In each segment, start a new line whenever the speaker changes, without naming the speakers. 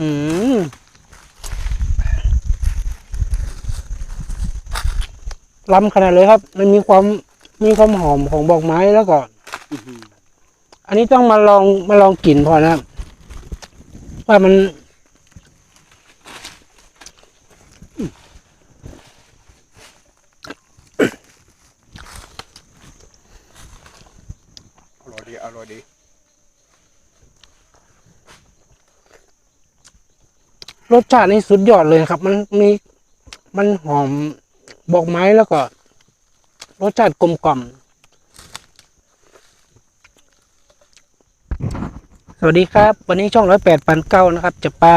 อืมล้ำขนาดเลยครับ มันมีความมีความหอมของบอกไม้แล้วก็อันนี้ต้องมาลองมาลองกลิ่นพอนะครับว่ามัน
อร่อยดี อร่อยดี
รสชาตินี่สุดยอดเลยครับ มันมีมันหอมบอกไม้แล้วก็ รสชาติกลมกล่อม สวัสดีครับ วันนี้ช่องร้อยแปดปันเก้านะครับ จะปลา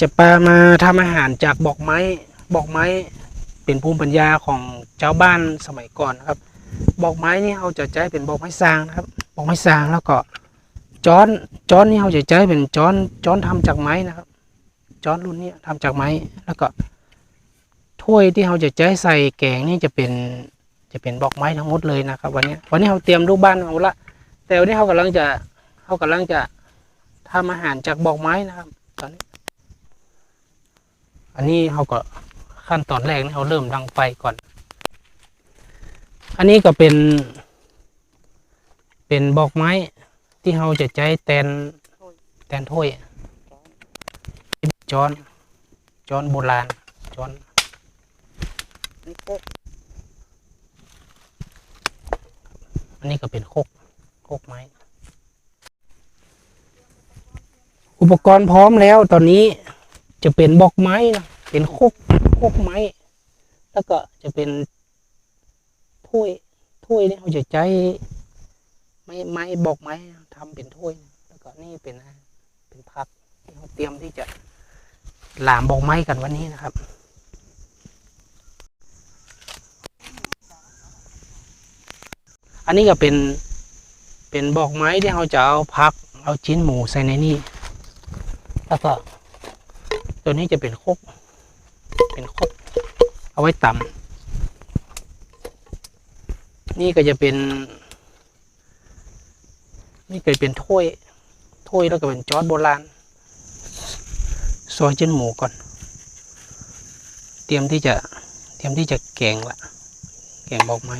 จะปลามาทำอาหารจากบอกไม้บอกไม้เป็นภูมิปัญญาของเจ้าบ้านสมัยก่อนนะครับ บอกไม้นี่เขาจะใช้เป็นบอกไม้สร้างนะครับ บอกไม้สร้างแล้วก็จ้อนจ้อนนี่เขาจะใช้เป็นจ้อนจ้อนทำจากไม้นะครับ จ้อนรุ่นนี้ทำจากไม้ แล้วก็ ถ้วยที่เราจะใช้ใส่แกงนี่จะเป็นจะเป็นบอกไม้ทั้งหมดเลยนะครับ วันนี้วันนี้เราเตรียมรูปบ้านเอาละแต่วันนี้เขากำลังจะเขากำลังจะทำอาหารจากบอกไม้นะครับ ตอนนี้ อันนี้เขาก็ขั้นตอนแรกนี่เขาเริ่มดังไฟก่อน อันนี้ก็เป็น เป็นบอกไม้ที่เราจะใช้แตนแตนถ้วย จอนจอนโบราณจอน
นี่โคก
อันนี้ก็เป็นโคกโคกไม้ อุปกรณ์พร้อมแล้วตอนนี้จะเป็นบอกไม้นะเป็นโคกโคกไม้ แล้วก็จะเป็นถ้วยถ้วยนี่เขาจะใช้ไม้ไม้บอกไม้ทำเป็นถ้วย แล้วก็นี่เป็นเป็นพักที่เขาเตรียมที่จะ หลามบอกไม้กันวันนี้นะครับ อันนี้ก็เป็นเป็นบอกไม้ที่เราจะเอาพัก เอาชิ้นหมูใส่ในนี่แล้วก็ตัวนี้จะเป็นคกเป็นคกเอาไว้ตำนี่ก็จะเป็น นี่ก็เป็นถ้วยถ้วยแล้วก็เป็นจอดโบราณ ซอยชิ้นหมูก่อน เตรียมที่จะเตรียมที่จะแกงละแกงบอกไม้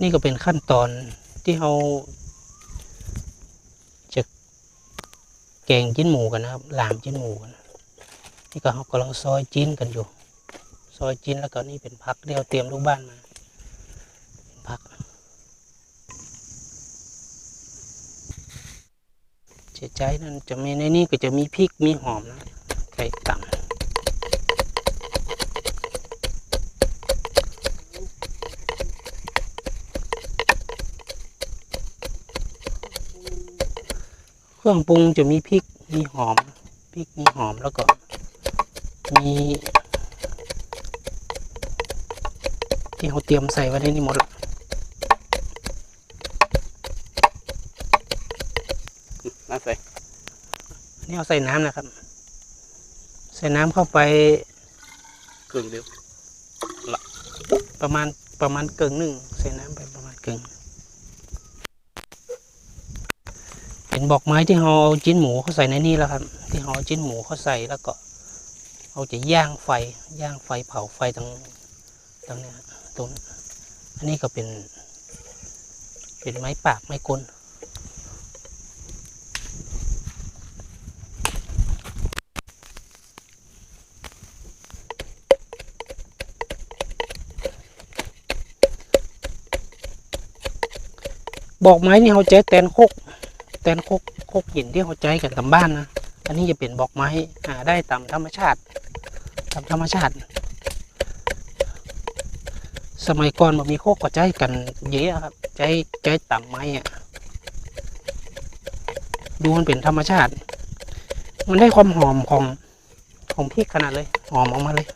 นี่ก็เป็นขั้นตอนที่เราจะแกงจิ้นหมูกันนะครับลามจิ้นหมูกันนี่ก็เรากำลังซอยจิ้นกันอยู่ ซอยจิ้นแล้วก็นี่เป็นผักที่เราเตรียมลูกบ้านมาเป็นผัก จ๊ใจนั่นจะมีในนี้ก็จะมีพริกมีหอมนะไก่ต่ำเครื่องปรุงจะมีพริกมีหอมพริกมีหอมแล้วก็มีที่เขาเตรียมใส่ไว้ในนี้หมดละ
น่าใส่
อั นนี่เอาใส่น้ำนะครับ ใส่น้ำเข้าไป
เครื่งเดียว
ประมาณประมาณเกิงหนึ่งใส่น้ำไปประมาณเกิงเป็นบอกไม้ที่เราเอาจิ้นหมูเขาใส่ในนี่แล้วครับ ที่เราเอาจิ้นหมูเขาใส่แล้วก็เราจะย่างไฟย่างไฟเผาไฟตรงตรงเนี้ยตรงอันนี้ก็เป็น เป็นไม้ปากไม้กล บอกไม้นี่เขาใช้แตนโคกแตนโคกโคกหินที่เขาใช้กันตามบ้านนะอันนี้จะเป็นบอกไม้หาได้ตามธรรมชาติตามธรรมชาติ สมัยก่อนมันมีโคกก็ใช้กันเยอะครับใช้ใช้ต่ำไม้อะดูมันเป็นธรรมชาติ มันได้ความหอมของของพริกขนาดเลย หอมออกมาเลย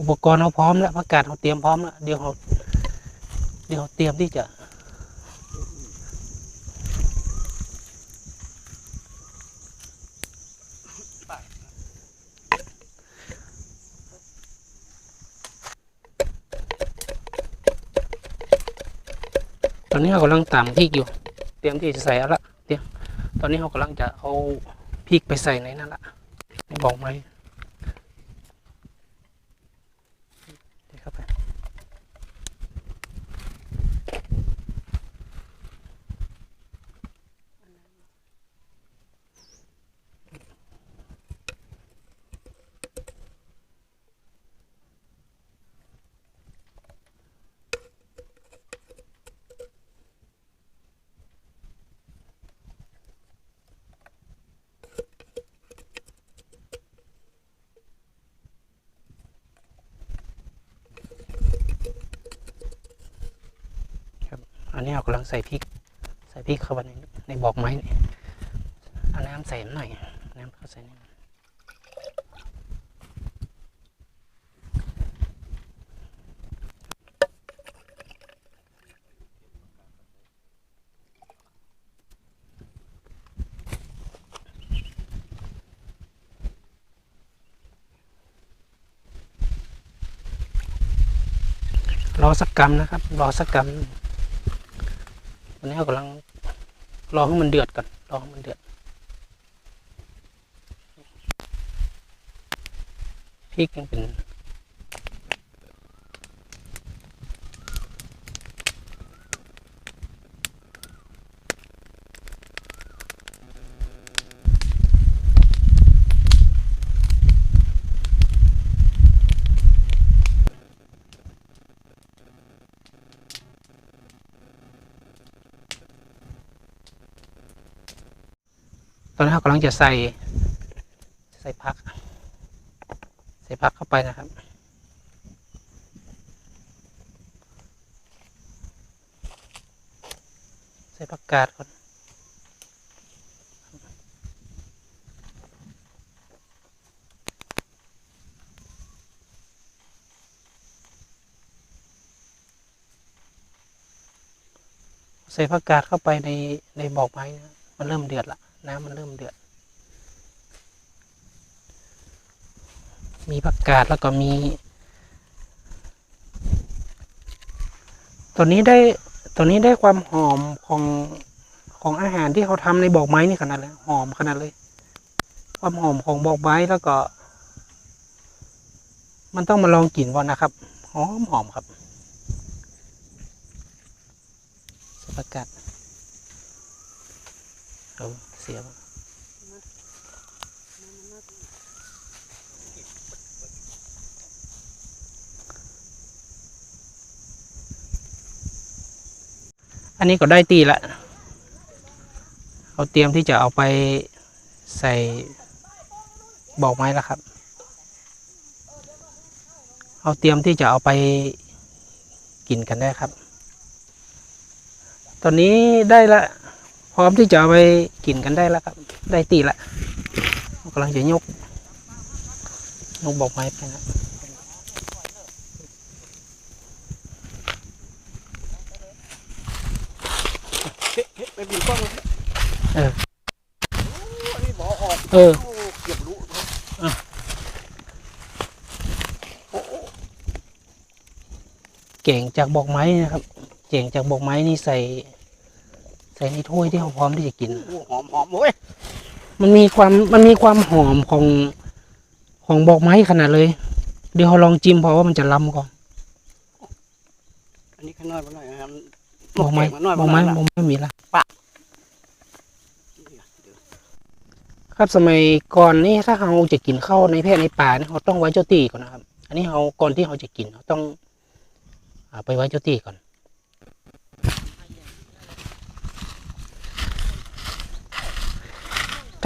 อุปกรณ์เราพร้อมแล้วพัะกาศเราเตรียมพร้อมแล้วเดี๋ยวเราเดี๋ยวเตรียมที่จะตอนนี้เรากำลังต่ำพริกอยู่ เตรียมที่จะใส่แล้วละเตรียมตอนนี้เรากำลังจะเอาพริกไปใส่ในนั่นละบอกไหม อันนี้เรากำลังใส่พริก ใส่พริกเข้าไปในในบอกไม้เอาน้ำใส่หน่อย น้ำเข้าใส่นิดหน่รอสักกำนะครับ รอสักกำตอ นี้เรากำลังรอให้มันเดือดก่อนรอให้มันเดือดพริกยังเป็น ตอนนี้เรากำลังจะใส่ใส่ผัก ใส่ผักเข้าไปนะครับใส่ผักกาดก่อนใส่ผักกาดเข้าไปในในบอกไม้นะมันเริ่มเดือดละ น้ำมันเริ่มเดือด มีผักกาดแล้วก็มี ตัวนี้ได้ตัวนี้ได้ความหอมของของอาหารที่เขาทำในบอกไม้นี่ขนาดเลยหอมขนาดเลย ความหอมของบอกไม้แล้วก็ มันต้องมาลองกลิ่นก่อนนะครับหอมหอมครับส่ผักกาดเอา สียบอันนี้ก็ได้ตีละ เอาเตรียมที่จะเอาไปใส่บอกไม้แล้วครับ เอาเตรียมที่จะเอาไปกินกันได้ครับ ตอนนี้ได้ละ พร้อมที่จะเอาไปกินกันได้แล้วครับ ได้ตีละกำลังจะยกยกบอกไม้ไปนะ
เฮ้ยเฮ้ยไปบินกล้องเลย
เออ
โอ้อันนี้หมอออก
เออ
โอ้เกือบรู้เลย
อะ
โอ้โอ้
เก่งจากบอกไม้นะครับ เก่งจากบอกไม้นี่ใส่ ใส่ในถ้วยที่เขาพร้อมที่จะกิน
โอ้หอมหอมเว้ย
มันมีความมันมีความหอมของของบอกไม้ขนาดเลย เดี๋ยวเราลองจิ้มเพราะว่ามันจะล้ำก่อน
อันนี้ข้างนอกมาหน่อยนะครับ
บอกไม้
แกงาหน่อย
บอกไม้า
หน่อย
บอกไม้มีละ
เดี๋ยว
ครับสมัยก่อนนี่ถ้าเราจะกินข้าวในแพะในป่าเนี่ยเราต้องไว้เจ้าตีก่อนนะครับ อันนี้เราก่อนที่เราจะกินเราต้องอาไปไว้เจ้าตีก่อน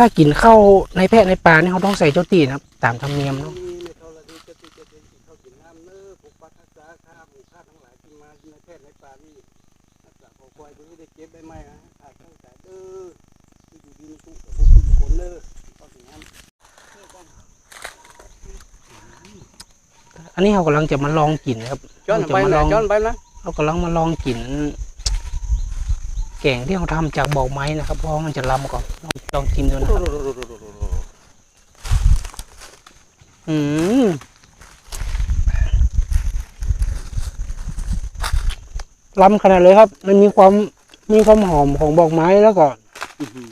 ถ้ากินข้าวในแพะในป่าเนี่ยเราต้องใส่เจ้าตีนะครับ ตามธรรมเนียมเนาะ
มีในธรณีจะติจะติเข้ากินน้ำเนื้อปกปักรักษาข้าหมู่ข้าทั้งหลายที่มาในแพทย์ในป่านี่รักษาขอควายตัวนี้ได้เก็บได้ไหมฮะขาดตั้งแต่เด้อที่อยู่ดีมีสุขกับพวกคุณคนเด้อเข้าถึงน้ำ
อันนี้เรากำลังจะมาลองกินนะครับ
ย้อน
เราจะ
ไป
มาล
นะ
อง
ย้อนไปนะ
เรากำลังมาลองกิน แกงที่เราทำจากบอกไม้นะครับ เพราะว่ามันจะล้ำก่อนลองลองชิมดูนะครับอืมล้ำขนาดเลยครับ มันมีความมีความหอมของบอกไม้แล้วก็
อื้อหือ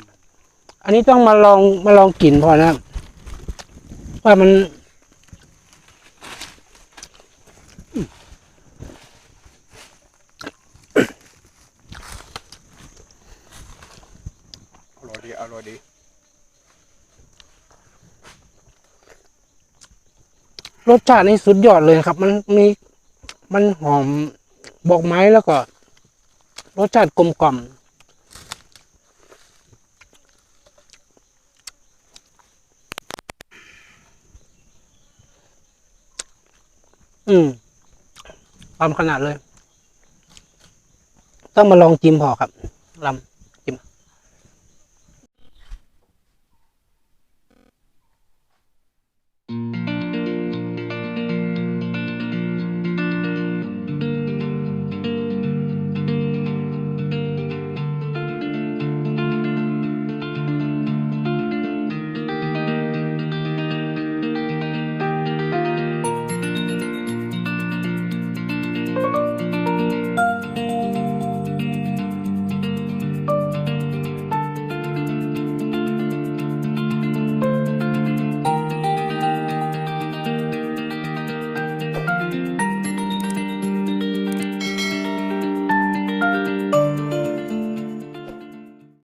อันนี้ต้องมาลองมาลองกลิ่นพอนะครับว่ามัน
อร่อยดีอร่อยดี
รสชาตินี่สุดยอดเลยครับ มันมีมันหอมบอกไม้แล้วก็ รสชาติกลมกล่อมอืมความขนาดเลย ต้องมาลองจิ้มพอครับลำ